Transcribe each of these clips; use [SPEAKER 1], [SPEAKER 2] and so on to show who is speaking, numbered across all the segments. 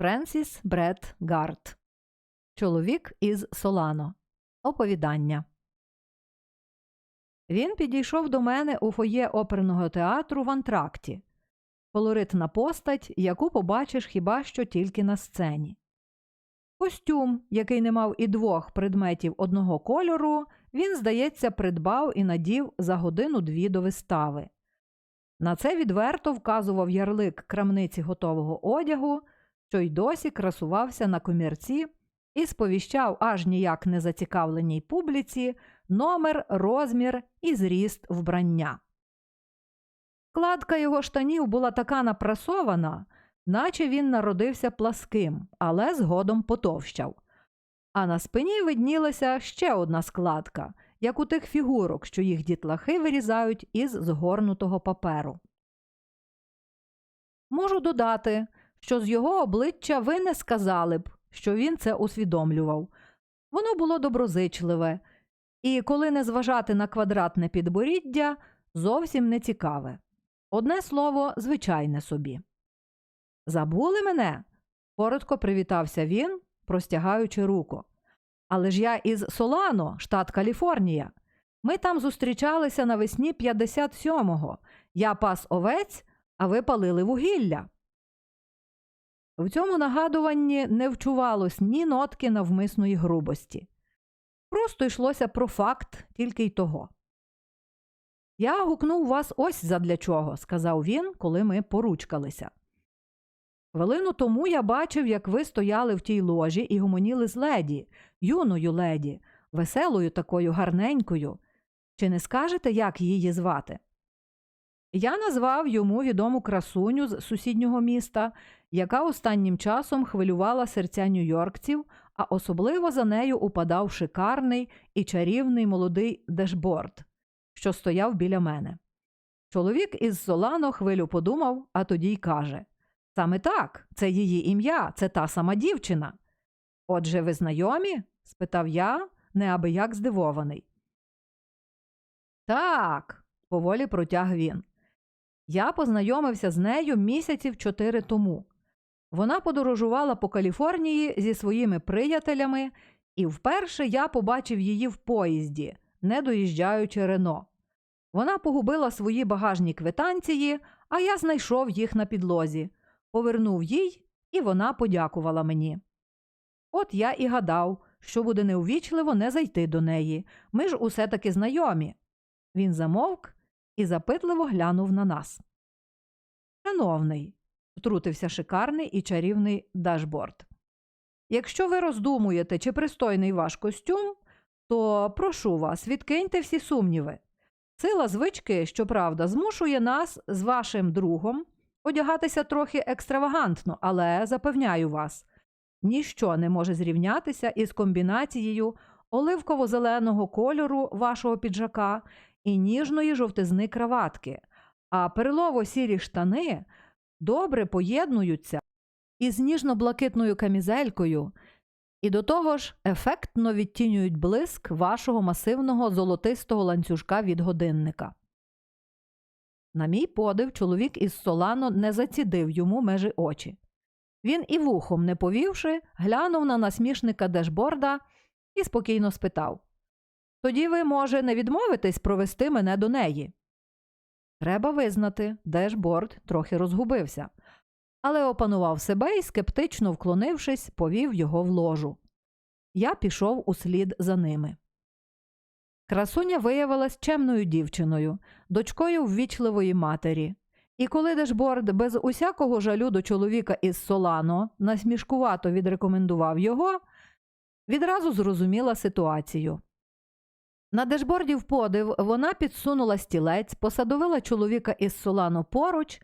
[SPEAKER 1] Френсіс Бред Гарт. Чоловік із Солано. Оповідання. Він підійшов до мене у фоє оперного театру в антракті. Колоритна постать, яку побачиш хіба що тільки на сцені. Костюм, який не мав і двох предметів одного кольору, він, здається, придбав і надів за годину-дві до вистави. На це відверто вказував ярлик крамниці готового одягу, що й досі красувався на комірці і сповіщав аж ніяк не зацікавленій публіці номер, розмір і зріст вбрання. Кладка його штанів була така напрасована, наче він народився пласким, але згодом потовщав. А на спині виднілася ще одна складка, як у тих фігурок, що їх дітлахи вирізають із згорнутого паперу. Можу додати, що з його обличчя ви не сказали б, що він це усвідомлював. Воно було доброзичливе, і, коли не зважати на квадратне підборіддя, зовсім не цікаве. Одне слово, звичайне собі. Забули мене? коротко привітався він, простягаючи руку. Але ж я із Солано, штат Каліфорнія. Ми там зустрічалися навесні 57-го. Я пас овець, а ви палили вугілля. В цьому нагадуванні не вчувалось ні нотки навмисної грубості. Просто йшлося про факт тільки й того. Я гукнув вас ось задля чого, сказав він, коли ми поручкалися. Хвилину тому я бачив, як ви стояли в тій ложі і гомоніли з леді, юною леді, веселою такою гарненькою. Чи не скажете, як її звати? Я назвав йому відому красуню з сусіднього міста, яка останнім часом хвилювала серця нью-йоркців, а особливо за нею упадав шикарний і чарівний молодий дешборд, що стояв біля мене. Чоловік із Солано хвилю подумав, а тоді й каже Саме так, це її ім'я, це та сама дівчина. Отже, ви знайомі? спитав я, неабияк здивований. Так, поволі протяг він. Я познайомився з нею місяців чотири тому. Вона подорожувала по Каліфорнії зі своїми приятелями, і вперше я побачив її в поїзді, не доїжджаючи Рено. Вона погубила свої багажні квитанції, а я знайшов їх на підлозі, повернув їй, і вона подякувала мені. От я і гадав, що буде неувічливо не зайти до неї. Ми ж усе таки знайомі. Він замовк і запитливо глянув на нас. Шановний, втрутився шикарний і чарівний дашборд. Якщо ви роздумуєте, чи пристойний ваш костюм, то прошу вас, відкиньте всі сумніви. Сила звички, щоправда, змушує нас з вашим другом одягатися трохи екстравагантно, але запевняю вас, ніщо не може зрівнятися із комбінацією оливково-зеленого кольору вашого піджака і ніжної жовтизни краватки, а перелово-сірі штани добре поєднуються із ніжно-блакитною камізелькою, і до того ж ефектно відтінюють блиск вашого масивного золотистого ланцюжка від годинника. На мій подив, чоловік із Солано не зацідив йому межі очі. Він і вухом не повівши, глянув на насмішника дешборда і спокійно спитав Тоді ви, може, не відмовитесь провести мене до неї. Треба визнати, дешборд трохи розгубився, але опанував себе і, скептично вклонившись, повів його в ложу. Я пішов услід за ними. Красуня виявилась чемною дівчиною, дочкою ввічливої матері. І коли Дешборд без усякого жалю до чоловіка із Солано насмішкувато відрекомендував його, відразу зрозуміла ситуацію. На дешборді в подив вона підсунула стілець, посадовила чоловіка із солану поруч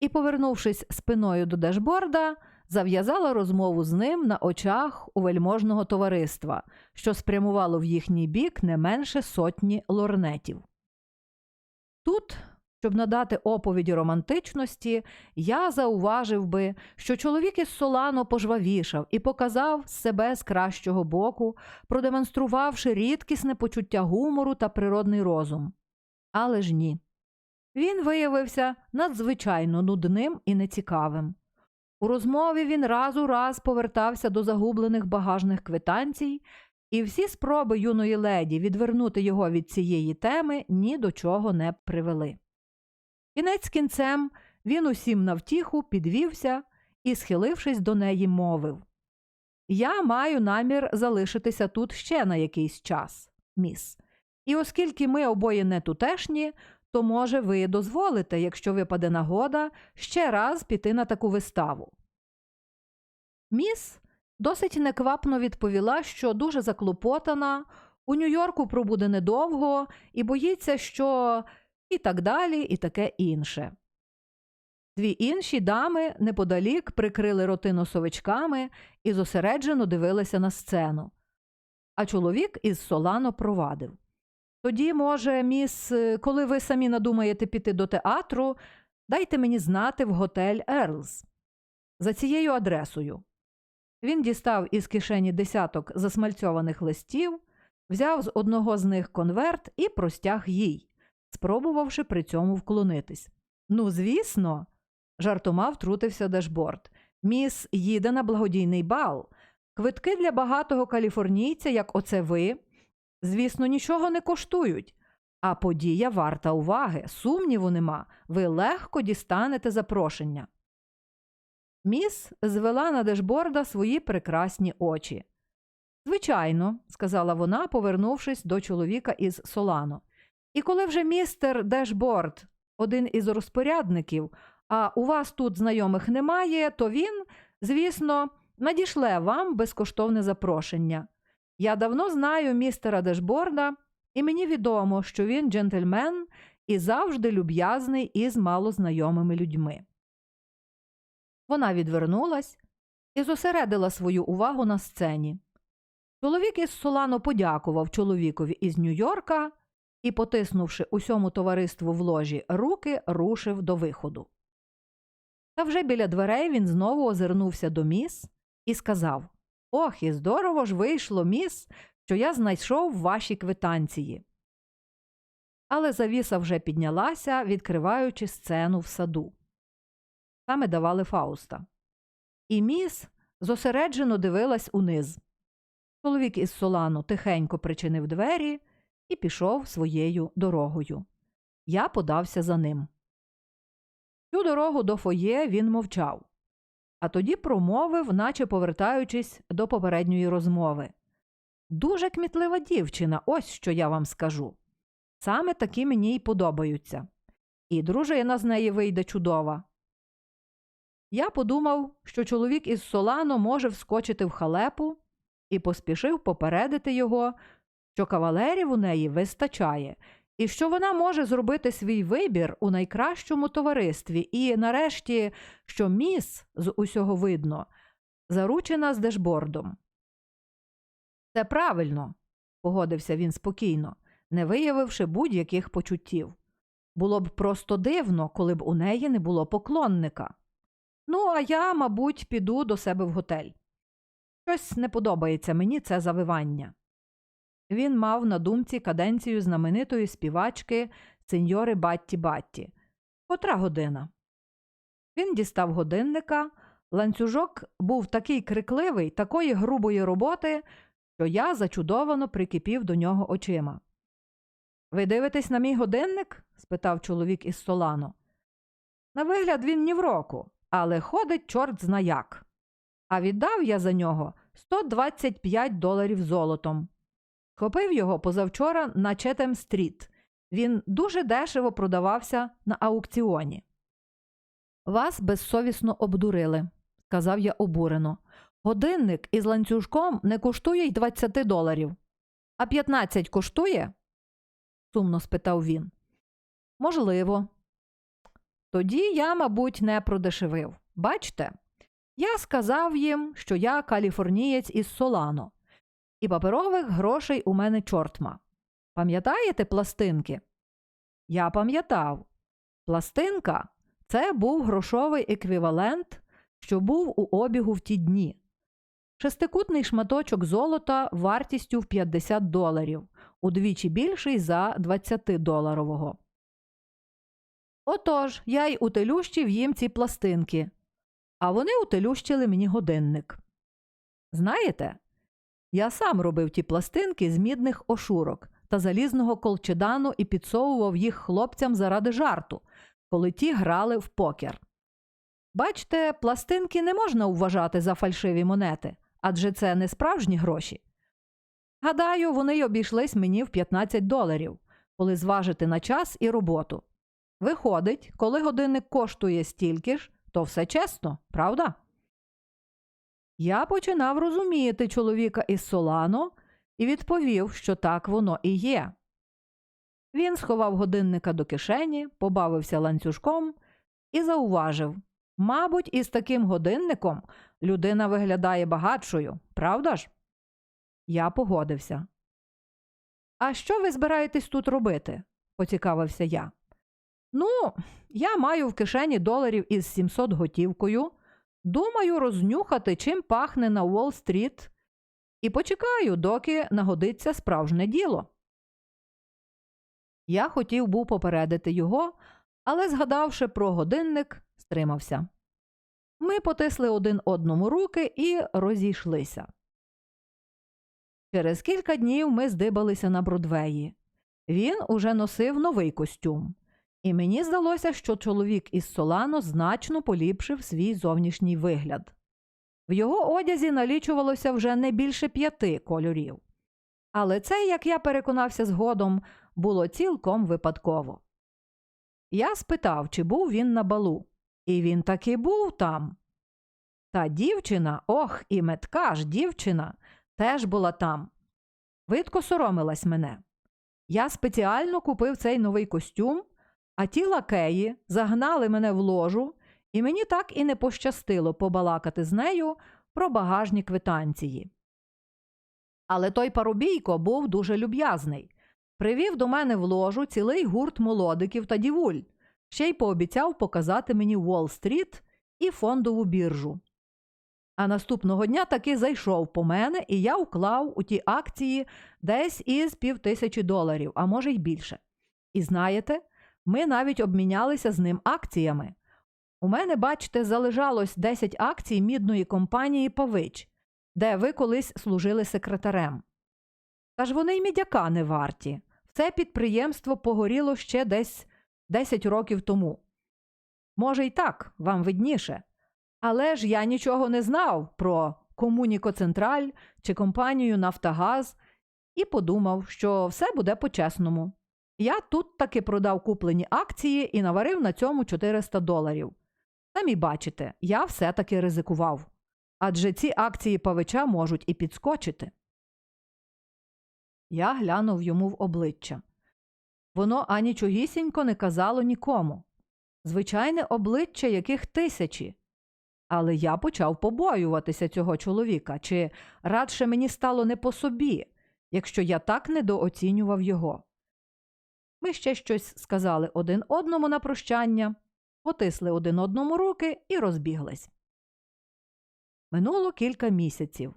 [SPEAKER 1] і, повернувшись спиною до дешборда, зав'язала розмову з ним на очах у вельможного товариства, що спрямувало в їхній бік не менше сотні лорнетів. Тут, щоб надати оповіді романтичності, я зауважив би, що чоловік із Солано пожвавішав і показав себе з кращого боку, продемонструвавши рідкісне почуття гумору та природний розум. Але ж ні. Він виявився надзвичайно нудним і нецікавим. У розмові він раз у раз повертався до загублених багажних квитанцій, і всі спроби юної леді відвернути його від цієї теми ні до чого не привели. Кінець кінцем він усім навтіху підвівся і, схилившись до неї, мовив Я маю намір залишитися тут ще на якийсь час, міс. І оскільки ми обоє не тутешні, то, може, ви дозволите, якщо випаде нагода, ще раз піти на таку виставу. Міс досить неквапно відповіла, що дуже заклопотана, у Нью-Йорку пробуде недовго і боїться, що і так далі, і таке інше. Дві інші дами неподалік прикрили роти носовичками і зосереджено дивилися на сцену. А чоловік із Солано провадив. Тоді, може, міс, коли ви самі надумаєте піти до театру, дайте мені знати в готель Ерлс за цією адресою. Він дістав із кишені десяток засмальцьованих листів, взяв з одного з них конверт і простяг їй, спробувавши при цьому вклонитись. Ну, звісно, жартома втрутився дешборд. Міс їде на благодійний бал. Квитки для багатого каліфорнійця, як оце ви, звісно, нічого не коштують. А подія варта уваги, сумніву нема, ви легко дістанете запрошення. Міс звела на дешборда свої прекрасні очі. Звичайно, сказала вона, повернувшись до чоловіка із Солано. І коли вже містер Дешборд, один із розпорядників, а у вас тут знайомих немає, то він, звісно, надішле вам безкоштовне запрошення. Я давно знаю містера Дешборда, і мені відомо, що він джентльмен і завжди люб'язний із малознайомими людьми. Вона відвернулась і зосередила свою увагу на сцені. Чоловік із Солано подякував чоловікові із Нью-Йорка і, потиснувши усьому товариству в ложі руки, рушив до виходу. Та вже біля дверей він знову озирнувся до міс і сказав Ох, і здорово ж вийшло, міс, що я знайшов ваші квитанції. Але завіса вже піднялася, відкриваючи сцену в саду. Саме давали Фауста. І міс зосереджено дивилась униз. Чоловік із Солану тихенько причинив двері і пішов своєю дорогою. Я подався за ним. Цю дорогу до фоє він мовчав, а тоді промовив, наче повертаючись до попередньої розмови. Дуже кмітлива дівчина, ось що я вам скажу. Саме такі мені й подобаються. І дружина з неї вийде чудова. Я подумав, що чоловік із Солано може вскочити в халепу і поспішив попередити його, що кавалерів у неї вистачає, і що вона може зробити свій вибір у найкращому товаристві, і, нарешті, що міс з усього видно, заручена з дешбордом. Це правильно, погодився він спокійно, не виявивши будь-яких почуттів. Було б просто дивно, коли б у неї не було поклонника. Ну, а я, мабуть, піду до себе в готель. Щось не подобається мені це завивання. Він мав на думці каденцію знаменитої співачки сеньори Батті Батті. Котра година. Він дістав годинника. Ланцюжок був такий крикливий, такої грубої роботи, що я зачудовано прикипів до нього очима. Ви дивитесь на мій годинник? спитав чоловік із Солано. На вигляд він ні в року, але ходить чорт зна як. А віддав я за нього 125 доларів золотом. Купив його позавчора на Четем стріт. Він дуже дешево продавався на аукціоні. Вас безсовісно обдурили, сказав я обурено. Годинник із ланцюжком не коштує й 20 доларів. А 15 коштує? сумно спитав він. Можливо. Тоді я, мабуть, не продешевив. Бачте, я сказав їм, що я каліфорнієць із Солано, і паперових грошей у мене чортма. Пам'ятаєте пластинки? Я пам'ятав. Пластинка це був грошовий еквівалент, що був у обігу в ті дні. Шестикутний шматочок золота вартістю в 50 доларів, удвічі більший за 20-доларового. Отож, я й утелющив їм ці пластинки. а вони утелющили мені годинник. Знаєте, я сам робив ті пластинки з мідних ошурок та залізного колчедану і підсовував їх хлопцям заради жарту, коли ті грали в покер. Бачте, пластинки не можна вважати за фальшиві монети, адже це не справжні гроші. Гадаю, вони й обійшлись мені в 15 доларів, коли зважити на час і роботу. Виходить, коли годинник коштує стільки ж, то все чесно, правда? Я починав розуміти чоловіка із Солано і відповів, що так воно і є. Він сховав годинника до кишені, побавився ланцюжком і зауважив мабуть, із таким годинником людина виглядає багатшою, правда ж? Я погодився. А що ви збираєтесь тут робити? поцікавився я. Ну, я маю в кишені доларів із 700 готівкою. Думаю, рознюхати, чим пахне на Уолл-стріт, і почекаю, доки нагодиться справжнє діло. Я хотів був попередити його, але, згадавши про годинник, стримався. Ми потисли один одному руки і розійшлися. Через кілька днів ми здибалися на Бродвеї. Він уже носив новий костюм, і мені здалося, що чоловік із Солано значно поліпшив свій зовнішній вигляд. В його одязі налічувалося вже не більше п'яти кольорів. Але це, як я переконався згодом, було цілком випадково. Я спитав, чи був він на балу, і він таки був там. Та дівчина, ох, і метка ж дівчина, теж була там. Видко соромилась мене. Я спеціально купив цей новий костюм, а ті лакеї загнали мене в ложу, і мені так і не пощастило побалакати з нею про багажні квитанції. Але той парубійко був дуже люб'язний. Привів до мене в ложу цілий гурт молодиків та дівуль, ще й пообіцяв показати мені Уолл-стріт і фондову біржу. А наступного дня таки зайшов по мене, і я уклав у ті акції десь із півтисячі доларів, а може й більше. І знаєте, ми навіть обмінялися з ним акціями. У мене, бачите, залежалось 10 акцій мідної компанії Павич, де ви колись служили секретарем. Та ж вони й мідяка не варті. Це підприємство погоріло ще десь 10 років тому. Може, й так, вам видніше. Але ж я нічого не знав про Комунікоцентраль чи компанію Нафтогаз і подумав, що все буде по-чесному. Я тут таки продав куплені акції і наварив на цьому 400 доларів. Самі бачите, я все таки ризикував. Адже ці акції павича можуть і підскочити. Я глянув йому в обличчя. Воно анічогісінько не казало нікому. Звичайне обличчя яких тисячі. Але я почав побоюватися цього чоловіка, чи радше мені стало не по собі, якщо я так недооцінював його. Ми ще щось сказали один одному на прощання, потисли один одному руки і розбіглись. Минуло кілька місяців.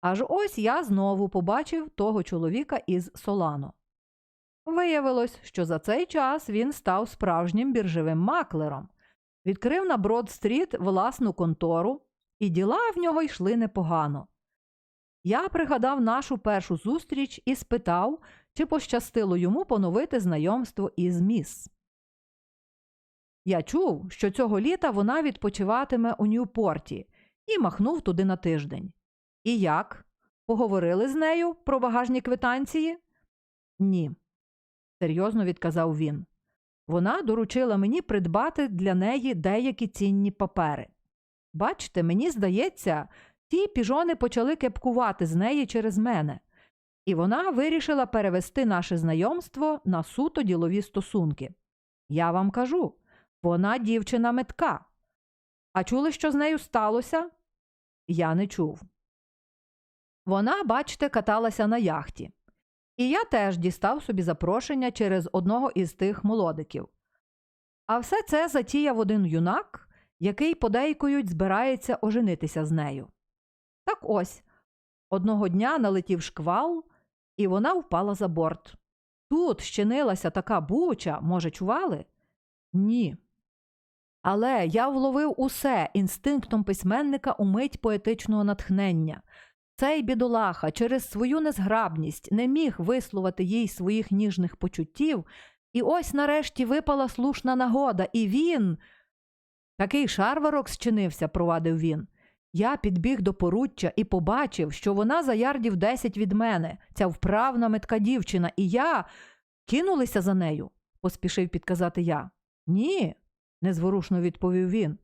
[SPEAKER 1] Аж ось я знову побачив того чоловіка із Солано. Виявилось, що за цей час він став справжнім біржевим маклером, відкрив на Брод-стріт власну контору, і діла в нього йшли непогано. Я пригадав нашу першу зустріч і спитав, чи пощастило йому поновити знайомство із міс. Я чув, що цього літа вона відпочиватиме у Ньюпорті і махнув туди на тиждень. І як? Поговорили з нею про багажні квитанції? Ні, серйозно відказав він. Вона доручила мені придбати для неї деякі цінні папери. Бачите, мені здається, ті піжони почали кепкувати з неї через мене, і вона вирішила перевести наше знайомство на суто ділові стосунки. Я вам кажу, вона дівчина метка. А чули, що з нею сталося? Я не чув. Вона, бачите, каталася на яхті. І я теж дістав собі запрошення через одного із тих молодиків. А все це затіяв один юнак, який подейкують збирається оженитися з нею. Так ось одного дня налетів шквал, і вона впала за борт. Тут щинилася така буча, може, чували? Ні. Але я вловив усе інстинктом письменника у мить поетичного натхнення. Цей бідолаха через свою незграбність не міг висловити їй своїх ніжних почуттів, і ось нарешті випала слушна нагода, і він. Такий шарварок зчинився, провадив він. Я підбіг до поруччя і побачив, що вона за ярдів десять від мене, ця вправна метка дівчина, і я кинулися за нею, поспішив підказати я. Ні, незворушно відповів він.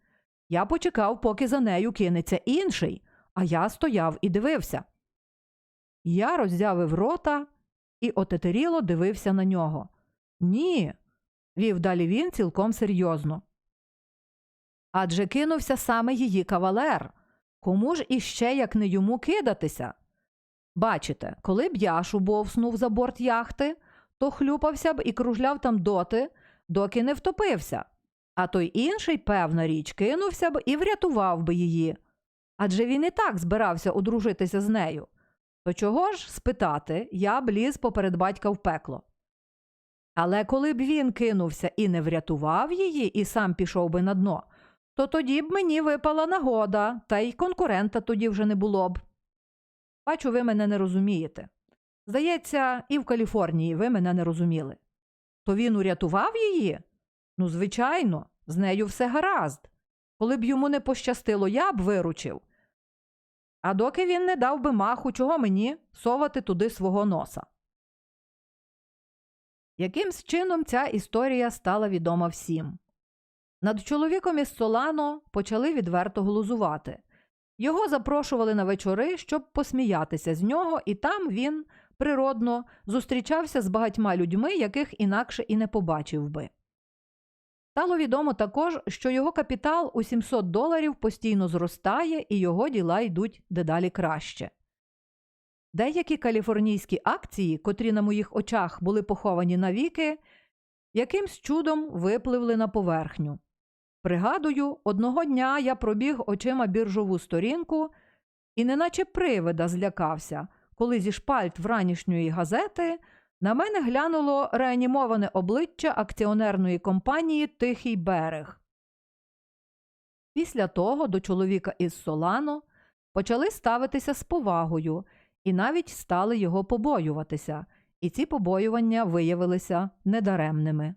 [SPEAKER 1] Я почекав, поки за нею кинеться інший, а я стояв і дивився. Я роззявив рота і отетеріло дивився на нього. Ні, вів далі він цілком серйозно. Адже кинувся саме її кавалер. Кому ж іще, як не йому кидатися? Бачите, коли б я шубовснув за борт яхти, то хлюпався б і кружляв там доти, доки не втопився, а той інший, певна річ, кинувся б і врятував би її. Адже він і так збирався одружитися з нею. То чого ж спитати, я б ліз поперед батька в пекло. Але коли б він кинувся і не врятував її, і сам пішов би на дно, то тоді б мені випала нагода, та й конкурента тоді вже не було б. Бачу, ви мене не розумієте. Здається, і в Каліфорнії ви мене не розуміли. То він урятував її? Ну, звичайно, з нею все гаразд. Коли б йому не пощастило, я б виручив. А доки він не дав би маху, чого мені совати туди свого носа. Якимсь чином ця історія стала відома всім. Над чоловіком із Солано почали відверто глузувати. Його запрошували на вечори, щоб посміятися з нього, і там він природно зустрічався з багатьма людьми, яких інакше і не побачив би. Стало відомо також, що його капітал у 700 доларів постійно зростає і його діла йдуть дедалі краще. Деякі каліфорнійські акції, котрі на моїх очах були поховані навіки, якимсь чудом випливли на поверхню. Пригадую, одного дня я пробіг очима біржову сторінку і неначе привида злякався, коли зі шпальт вранішньої газети на мене глянуло реанімоване обличчя акціонерної компанії Тихий берег. Після того до чоловіка із Солано почали ставитися з повагою і навіть стали його побоюватися, і ці побоювання виявилися недаремними.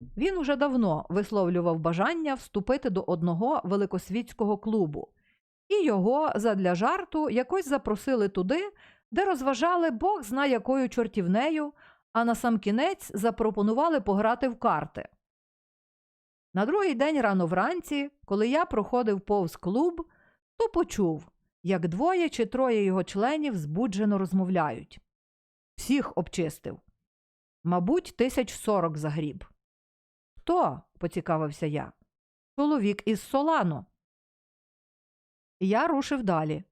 [SPEAKER 1] Він уже давно висловлював бажання вступити до одного великосвітського клубу, і його задля жарту якось запросили туди, де розважали Бог зна якою чортівнею, а насамкінець запропонували пограти в карти. На другий день рано вранці, коли я проходив повз клуб, то почув, як двоє чи троє його членів збуджено розмовляють. Всіх обчистив. Мабуть, тисяч сорок загріб. Хто? поцікавився я. Чоловік із Солано. Я рушив далі.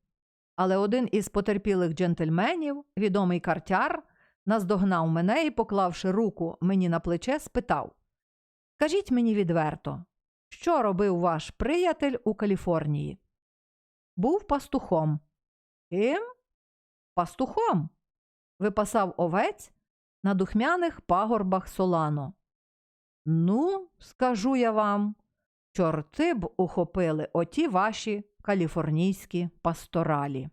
[SPEAKER 1] Але один із потерпілих джентльменів, відомий картяр, наздогнав мене і, поклавши руку мені на плече, спитав Скажіть мені відверто, що робив ваш приятель у Каліфорнії? Був пастухом. Ким? Пастухом. Випасав овець на духмяних пагорбах Солано. Ну, скажу я вам, чорти б ухопили оті ваші каліфорнійські пасторалі.